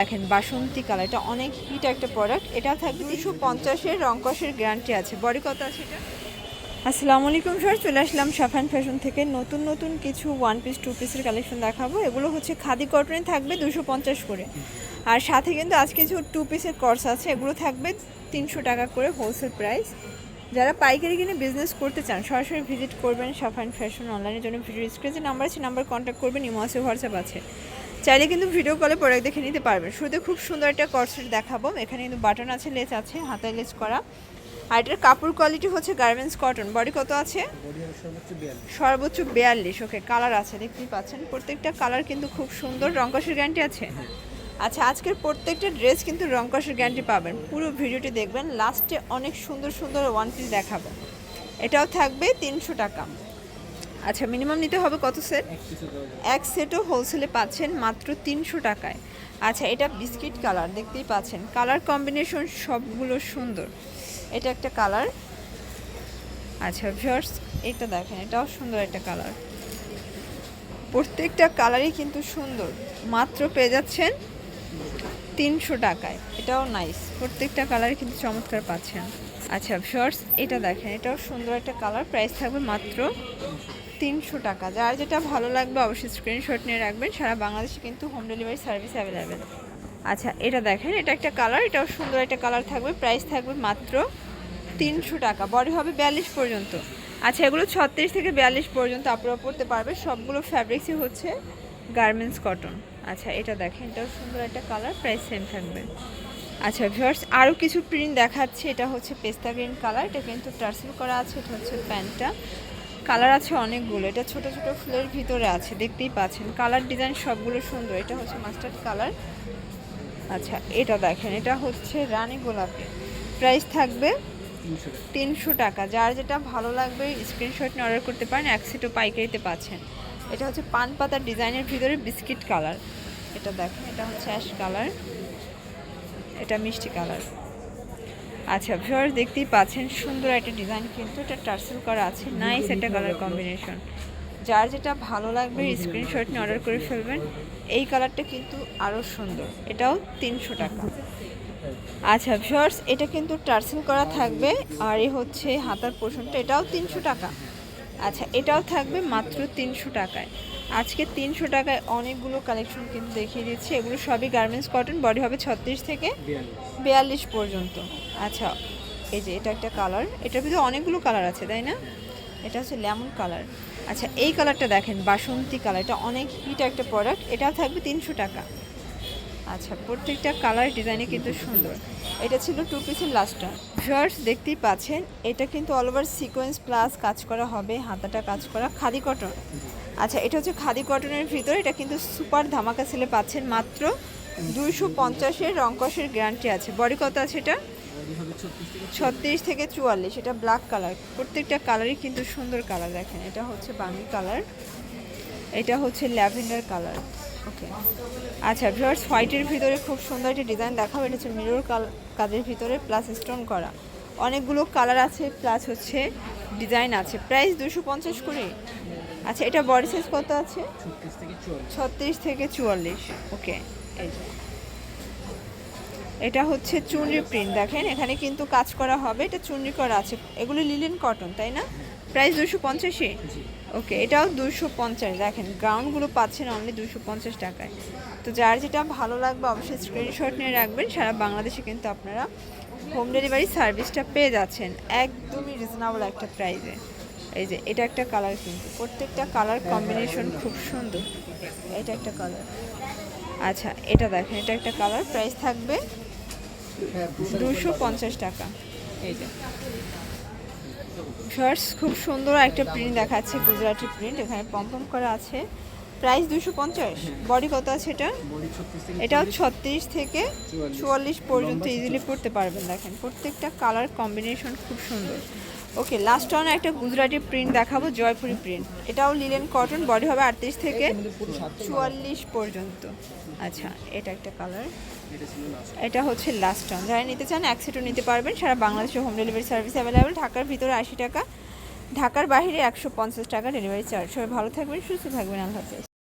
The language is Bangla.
দেখেন বাসন্তী কালার, এটা অনেক হিট একটা প্রোডাক্ট এটা থাকবে দুশো পঞ্চাশের রংকসের গ্যারান্টি আছে। বডি কত আছে এটা? আসসালামু আলাইকুম স্যার চলে আসলাম সাফান ফ্যাশন থেকে। নতুন নতুন কিছু ওয়ান পিস টু পিসের কালেকশন দেখাবো। এগুলো হচ্ছে খাদি কটনে থাকবে দুশো পঞ্চাশ করে। আর সাথে কিন্তু আজ কিছু টু পিসের কোর্স আছে। এগুলো থাকবে তিনশো টাকা করে হোলসেল প্রাইস যারা পাইকারি কিনে বিজনেস করতে চান, সরাসরি ভিজিট করবেন সাফান ফ্যাশন অনলাইনের জন্য। ভিডিও স্ক্রিনে নাম্বার আছে নাম্বার কন্ট্যাক্ট করবেন, ইমো আছে হোয়াটসঅ্যাপ আছে। চাইলে কিন্তু ভিডিও কলে প্রোডাক্ট দেখে নিতে পারবেন। শুরুতে খুব সুন্দর একটা কর্সেট দেখাবো। এখানে কিন্তু বাটন আছে লেস আছে হাতায় লেস করা। আর এটার কাপড় কোয়ালিটি হচ্ছে গার্মেন্টস কটন বডি কত আছে? সর্বোচ্চ বিয়াল্লিশ। ওকে কালার আছে, দেখতেই পাচ্ছেন। প্রত্যেকটা কালার কিন্তু খুব সুন্দর। রংকসের গ্যারান্টি আছে? আচ্ছা আজকের প্রত্যেকটা ড্রেস কিন্তু রংকসের গ্যারান্টি পাবেন। পুরো ভিডিওটি দেখবেন। লাস্টে অনেক সুন্দর সুন্দর ওয়ান পিস দেখাবো। এটাও থাকবে তিনশো টাকা। আচ্ছা মিনিমাম নিতে হবে কত সেট এক সেটও হোলসেলে পাচ্ছেন মাত্র তিনশো টাকায়। আচ্ছা এটা বিস্কিট কালার দেখতেই পাচ্ছেন। কালার কম্বিনেশন সবগুলো সুন্দর। এটা একটা কালার আচ্ছা ভিউয়ার্স এটা দেখেন এটাও সুন্দর একটা কালার প্রত্যেকটা কালারই কিন্তু সুন্দর। মাত্র পেয়ে যাচ্ছেন তিনশো টাকায়। এটাও নাইস প্রত্যেকটা কালারই কিন্তু চমৎকার পাচ্ছেন। আচ্ছা ভিউয়ার্স এটা দেখেন, এটাও সুন্দর একটা কালার প্রাইস থাকবে মাত্র তিনশো টাকা। যার যেটা ভালো লাগবে অবশ্যই স্ক্রিনশট নিয়ে রাখবেন, সারা বাংলাদেশে কিন্তু হোম ডেলিভারি সার্ভিস অ্যাভেলেবেল আচ্ছা এটা দেখেন, এটা একটা কালার এটাও সুন্দর একটা কালার থাকবে প্রাইস থাকবে মাত্র তিনশো টাকা। বডি হবে বিয়াল্লিশ পর্যন্ত। আচ্ছা এগুলো ছত্রিশ থেকে বিয়াল্লিশ পর্যন্ত আপনারা পড়তে পারবে, সবগুলো ফ্যাব্রিক্সই হচ্ছে গার্মেন্টস কটন আচ্ছা এটা দেখেন, এটাও সুন্দর একটা কালার প্রাইস সেম থাকবে। আচ্ছা ভিউয়ার্স আরও কিছু প্রিন্ট দেখাচ্ছে। এটা হচ্ছে পেস্তা গ্রিন কালার, এটা কিন্তু টার্সেল করা আছে, এটা হচ্ছে প্যান্টটা। কালার আছে অনেকগুলো, এটা ছোট ছোট ফুলের ভিতরে আছে, দেখতেই পাচ্ছেন। কালার ডিজাইন সবগুলো সুন্দর, এটা হচ্ছে মাস্টার্ড কালার। আচ্ছা এটা দেখেন, এটা হচ্ছে রানী গোলাপি। প্রাইস থাকবে তিনশো টাকা। যার যেটা ভালো লাগবে স্ক্রিনশট নিয়ে অর্ডার করতে পারেন, এক পাইকারিতে পাচ্ছেন। এটা হচ্ছে পান পাতার ডিজাইনের ভিতরে বিস্কিট কালার এটা দেখেন, এটা হচ্ছে অ্যাশ কালার এটা মিষ্টি কালার। আচ্ছা ভিউয়ার্স দেখতেই পাচ্ছেন, সুন্দর একটা ডিজাইন কিন্তু এটা টার্সেল করা আছে। নাইস একটা কালার কম্বিনেশন যার যেটা ভালো লাগবে স্ক্রিনশট নিয়ে অর্ডার করে ফেলবেন। এই কালারটা কিন্তু আরও সুন্দর। এটাও তিনশো টাকা। আচ্ছা ভিউয়ার্স এটা কিন্তু টার্সেল করা থাকবে। আর এ হচ্ছে হাতার পোষণটা, এটাও তিনশো টাকা। আচ্ছা এটাও থাকবে মাত্র তিনশো টাকায়। আজকে তিনশো টাকায় অনেকগুলো কালেকশন কিন্তু দেখিয়ে দিচ্ছি। এগুলো সবই গার্মেন্টস কটন বডি হবে ছত্রিশ থেকে বিয়াল্লিশ পর্যন্ত। আচ্ছা এই যে এটা একটা কালার এটার ভিতরে অনেকগুলো কালার আছে, তাই না? এটা হচ্ছে লেমন কালার আচ্ছা এই কালারটা দেখেন, বাসন্তী কালার এটা অনেক হিট একটা প্রোডাক্ট এটা থাকবে তিনশো টাকা। আচ্ছা প্রত্যেকটা কালার ডিজাইনে কিন্তু সুন্দর। এটা ছিল টু পিসের লাস্টটা ভিউয়ার্স দেখতেই পাচ্ছেন, এটা কিন্তু অল ওভার সিকোয়েন্স প্লাস কাজ করা হবে, হাতাটা কাজ করা, খাদি কটন আচ্ছা এটা হচ্ছে খাদি কটনের ভিতরে, এটা কিন্তু সুপার ধামাকা সেলে পাচ্ছেন মাত্র দুইশো পঞ্চাশের রংকসের গ্যারান্টি আছে। বডি কত আছে এটা? ছত্রিশ থেকে চুয়াল্লিশ, এটা ব্ল্যাক কালার প্রত্যেকটা কালারই কিন্তু সুন্দর কালার দেখেন। এটা হচ্ছে বাঙ্গি কালার এটা হচ্ছে ল্যাভেন্ডার কালার ওকে আচ্ছা ভিউয়ার্স হোয়াইটের ভিতরে খুব সুন্দর একটা ডিজাইন দেখাবো। এটা হচ্ছে মিরর কাজের ভিতরে প্লাস স্টোন করা। অনেকগুলো কালার আছে প্লাস হচ্ছে ডিজাইন আছে। প্রাইস দুশো পঞ্চাশ করে। আচ্ছা এটা বডি সাইজ কত আছে? ছত্রিশ থেকে চুয়াল্লিশ। ওকে এই যে এটা হচ্ছে চুনরি প্রিন্ট দেখেন এখানে কিন্তু কাজ করা হবে এটা চুনরি করা আছে। এগুলো লিলেন কটন তাই না? প্রাইস দুশো পঞ্চাশে ওকে এটাও দুশো পঞ্চাশ দেখেন গ্রাউন্ডগুলো পাচ্ছেন অনলি দুশো পঞ্চাশ টাকায়। তো যার যেটা ভালো লাগবে অবশ্যই স্ক্রিনশট নিয়ে রাখবেন সারা বাংলাদেশে কিন্তু আপনারা হোম ডেলিভারি সার্ভিসটা পেয়ে যাচ্ছেন। একদমই রিজনেবল একটা প্রাইসে এই যে, এটা একটা কালার কিন্তু। প্রত্যেকটা কালার কম্বিনেশন খুব সুন্দর। এটা একটা কালার আচ্ছা এটা দেখেন, এটা একটা কালার প্রাইস থাকবে দুশো পঞ্চাশ টাকা। এই যে। শর্টস খুব সুন্দর একটা প্রিন্ট দেখাচ্ছে, গুজরাটি প্রিন্ট এখানে পম্পম করা আছে। প্রাইস দুশো পঞ্চাশ। বডি কত আছে এটা? এটাও ছত্রিশ থেকে। চুয়াল্লিশ পর্যন্ত ইজিলি পড়তে পারবেন, দেখেন। প্রত্যেকটা কালার কম্বিনেশন খুব সুন্দর। ওকে লাস্ট অন একটা গুজরাটি প্রিন্ট দেখাবো, জয়পুরি প্রিন্ট এটাও লিলেন কটন বডি হবে আটত্রিশ থেকে চুয়াল্লিশ পর্যন্ত। আচ্ছা এটা একটা কালার এটা হচ্ছে লাস্ট অন যারা নিতে চান, এক নিতে পারবেন। সারা বাংলাদেশে হোম ডেলিভারি সার্ভিস অ্যাভেলেবেল ঢাকার ভিতরে আশি টাকা, ঢাকার বাইরে একশো পঞ্চাশ টাকা ডেলিভারি চার্জ সবাই ভালো থাকবেন, সুস্থ থাকবেন। আল্লাহ